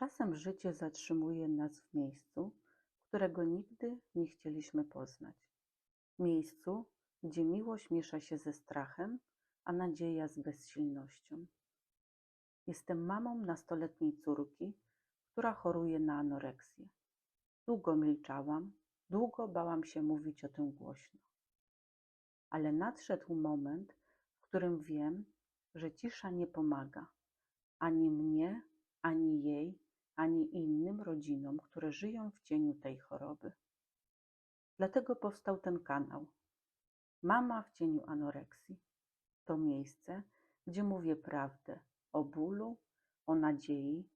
Czasem życie zatrzymuje nas w miejscu, którego nigdy nie chcieliśmy poznać. Miejscu, gdzie miłość miesza się ze strachem, a nadzieja z bezsilnością. Jestem mamą nastoletniej córki, która choruje na anoreksję. Długo milczałam, długo bałam się mówić o tym głośno. Ale nadszedł moment, w którym wiem, że cisza nie pomaga ani mnie, ani jej, ani innym rodzinom, które żyją w cieniu tej choroby. Dlatego powstał ten kanał. Mama w cieniu anoreksji. To miejsce, gdzie mówię prawdę o bólu, o nadziei,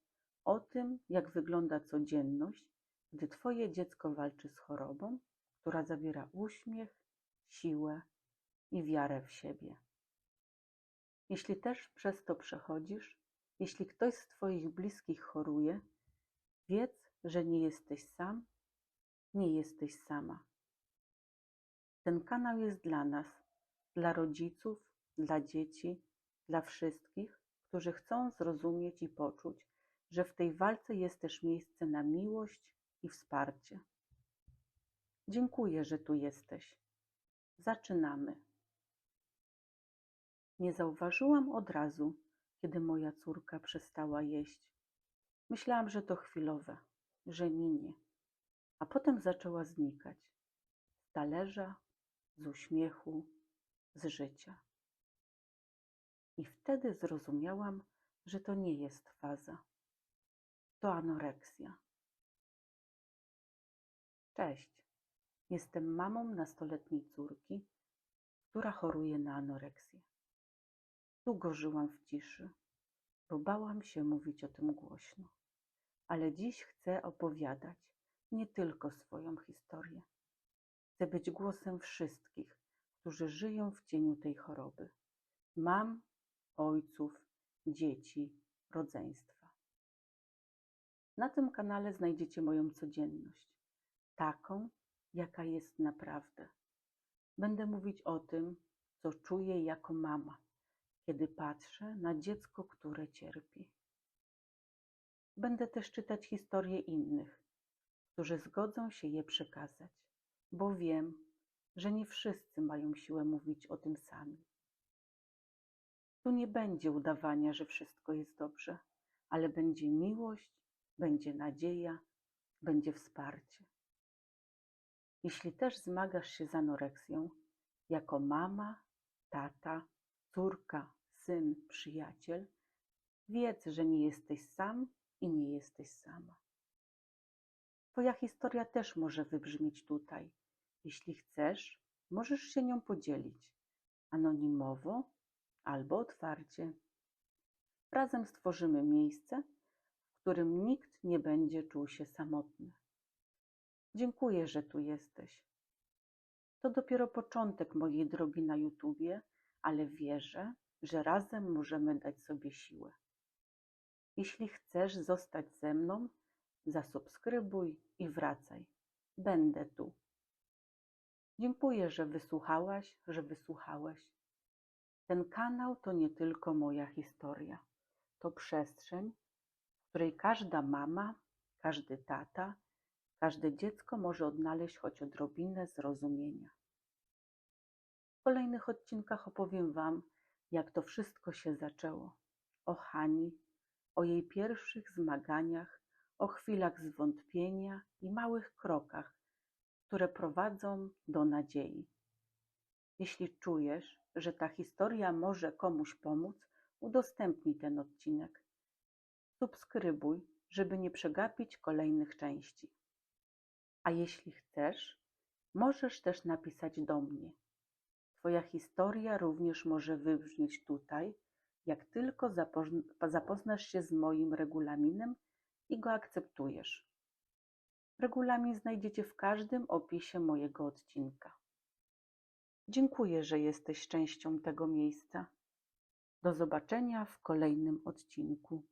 o tym, jak wygląda codzienność, gdy Twoje dziecko walczy z chorobą, która zabiera uśmiech, siłę i wiarę w siebie. Jeśli też przez to przechodzisz, jeśli ktoś z Twoich bliskich choruje, wiedz, że nie jesteś sam, nie jesteś sama. Ten kanał jest dla nas, dla rodziców, dla dzieci, dla wszystkich, którzy chcą zrozumieć i poczuć, że w tej walce jest też miejsce na miłość i wsparcie. Dziękuję, że tu jesteś. Zaczynamy. Nie zauważyłam od razu, kiedy moja córka przestała jeść. Myślałam, że to chwilowe, że minie, a potem zaczęła znikać z talerza, z uśmiechu, z życia. I wtedy zrozumiałam, że to nie jest faza. To anoreksja. Cześć. Jestem mamą nastoletniej córki, która choruje na anoreksję. Długo żyłam w ciszy, bo bałam się mówić o tym głośno. Ale dziś chcę opowiadać nie tylko swoją historię. Chcę być głosem wszystkich, którzy żyją w cieniu tej choroby. Mam, ojców, dzieci, rodzeństwa. Na tym kanale znajdziecie moją codzienność, taką, jaka jest naprawdę. Będę mówić o tym, co czuję jako mama, kiedy patrzę na dziecko, które cierpi. Będę też czytać historie innych, którzy zgodzą się je przekazać, bo wiem, że nie wszyscy mają siłę mówić o tym sami. Tu nie będzie udawania, że wszystko jest dobrze, ale będzie miłość, będzie nadzieja, będzie wsparcie. Jeśli też zmagasz się z anoreksją, jako mama, tata, córka, syn, przyjaciel, wiedz, że nie jesteś sam i nie jesteś sama. Twoja historia też może wybrzmieć tutaj. Jeśli chcesz, możesz się nią podzielić anonimowo albo otwarcie. Razem stworzymy miejsce, w którym nikt nie będzie czuł się samotny. Dziękuję, że tu jesteś. To dopiero początek mojej drogi na YouTubie, ale wierzę, że razem możemy dać sobie siłę. Jeśli chcesz zostać ze mną, zasubskrybuj i wracaj. Będę tu. Dziękuję, że wysłuchałaś, że wysłuchałeś. Ten kanał to nie tylko moja historia. To przestrzeń, w której każda mama, każdy tata, każde dziecko może odnaleźć choć odrobinę zrozumienia. Kolejnych odcinkach opowiem Wam, jak to wszystko się zaczęło. O Hani, o jej pierwszych zmaganiach, o chwilach zwątpienia i małych krokach, które prowadzą do nadziei. Jeśli czujesz, że ta historia może komuś pomóc, udostępnij ten odcinek. Subskrybuj, żeby nie przegapić kolejnych części. A jeśli chcesz, możesz też napisać do mnie. Twoja historia również może wybrzmieć tutaj, jak tylko zapoznasz się z moim regulaminem i go akceptujesz. Regulamin znajdziecie w każdym opisie mojego odcinka. Dziękuję, że jesteś częścią tego miejsca. Do zobaczenia w kolejnym odcinku.